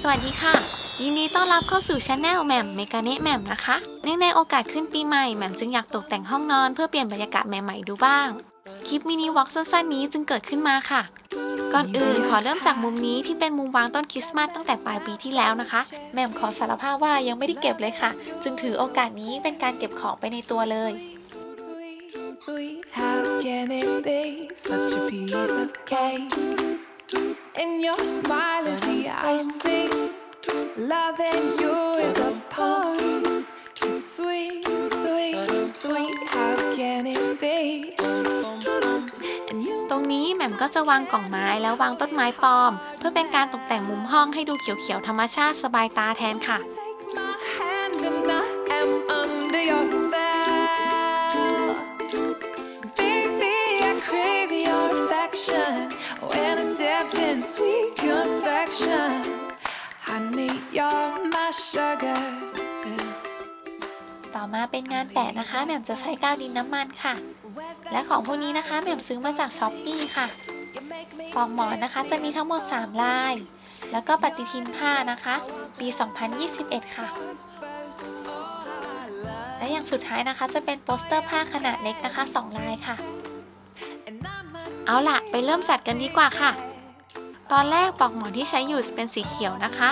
สวัสดีค่ะ ยินดีต้อนรับเข้าสู่ช anel แหม่มเมกาเนะแหม่มนะคะเนื่องในโอกาสขึ้นปีใหม่แหม่มจึงอยากตกแต่งห้องนอนเพื่อเปลี่ยนบรรยากาศใหม่ๆดูบ้าง คลิปมินิวอล์กสั้นๆนี้จึงเกิดขึ้นมาค่ะ ก่อนอื่นขอเริ่มจากมุมนี้ที่เป็นมุมวางต้นคริสต์มาสตั้งแต่ปลายปีที่แล้วนะคะแหม่มขอสารภาพว่ายังไม่ได้เก็บเลยค่ะ จึงถือโอกาสนี้เป็นการเก็บของไปในตัวเลย Sweet, how can it be such a piece of cake? And your smile is the icing. Loving you is a poem. It's sweet, sweet, sweet, how can it be? And you ตรงนี้แหม่มก็จะวางกล่องไม้แล้ววางต้นไม้ปลอม เพื่อเป็นการตกแต่งมุมห้องให้ดูเขียวๆธรรมชาติสบายตาแทนค่ะ confection. Honey, you're my sugar. ต่อมาเป็นงานแปะนะคะแหม่มจะใช้กาวดินน้ำมันค่ะ และของพวกนี้นะคะแหม่มซื้อมาจากช้อปปี้ค่ะ You make me ปลอกหมอนนะคะจะมีทั้งหมด 3 ลาย แล้วก็ปฏิทินผ้านะคะ ปี 2021 ค่ะ first. Oh, I love และอย่างสุดท้ายนะคะจะเป็นโปสเตอร์ผ้าขนาดเล็กนะคะ 2 ลายค่ะ and I'm a เอาล่ะ ไปเริ่มจัดกันดีกว่าค่ะ ตอนแรกปลอกหมอนที่ใช้อยู่จะเป็นสีเขียวนะคะ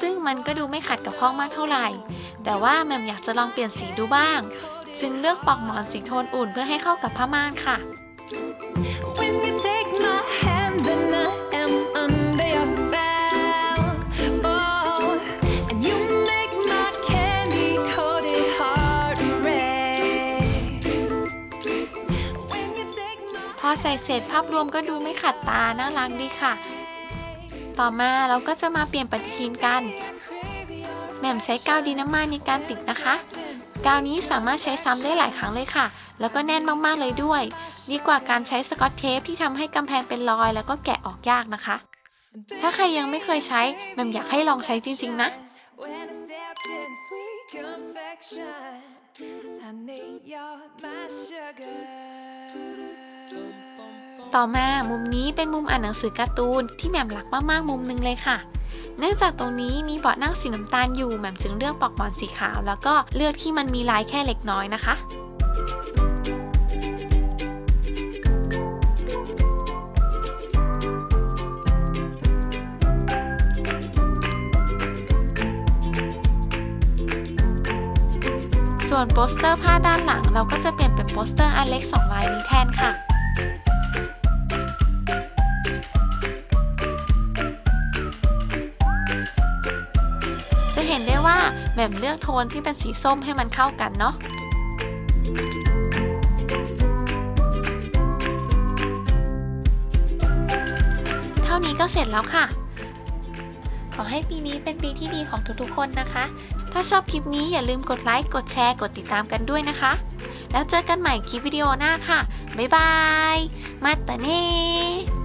ซึ่งมันก็ดูไม่ขัดกับห้องมากเท่าไหร่ แต่ว่าแหม่มอยากจะลองเปลี่ยนสีดูบ้าง จึงเลือกปลอกหมอนสีโทนอุ่นเพื่อให้เข้ากับผ้าม่านค่ะ When you take my hand, then I am under your spell. Oh, and you make my candy coated heart race. When you take my พอใส่เสร็จภาพรวมก็ดูไม่ขัดตาน่ารักดีค่ะ ต่อมาเราก็จะมาเปลี่ยนปฏิทินกันแหม่มใช้กาวดินน้ำมันในการติดนะคะ กาวนี้สามารถใช้ซ้ำได้หลายครั้งเลยค่ะ แล้วก็แน่นมากๆเลยด้วย ดีกว่าการใช้สกอตเทปที่ทำให้กำแพงเป็นรอยแล้วก็แกะออกยากนะคะ ถ้าใครยังไม่เคยใช้แหม่มอยากให้ลองใช้จริง ๆ นะ I need. your my sugar. ต่อมามุมนี้เป็นมุมอ่านหนังสือการ์ตูนที่แหม่มรักมากๆมุมหนึงเลยค่ะ เนื่องจากตรงนี้มีเบาะนั่งสีน้ำตาลอยู่แหม่มจึงเลือกปลอกหมอนสีขาว แล้วก็เลือกที่มันมีลายแค่เล็กน้อยนะคะส่วนโปสเตอร์ผ้าด้านหลังเราก็จะเปลี่ยนเป็นโปสเตอร์อันเล็ก 2 ลายนี้แทนค่ะ ม่มเลือกโทนที่เป็นสีส้มให้มันเข้ากันเนาะเท่านี้ก็เสร็จแล้วค่ะ ขอให้ปีนี้เป็นปีที่ดีของทุกๆคนนะคะ ถ้าชอบคลิปนี้อย่าลืมกดไลค์ กดแชร์ กดติดตามกันด้วยนะคะ แล้วเจอกันใหม่คลิปวิดีโอหน้าค่ะ บ๊ายบาย มาตาเน่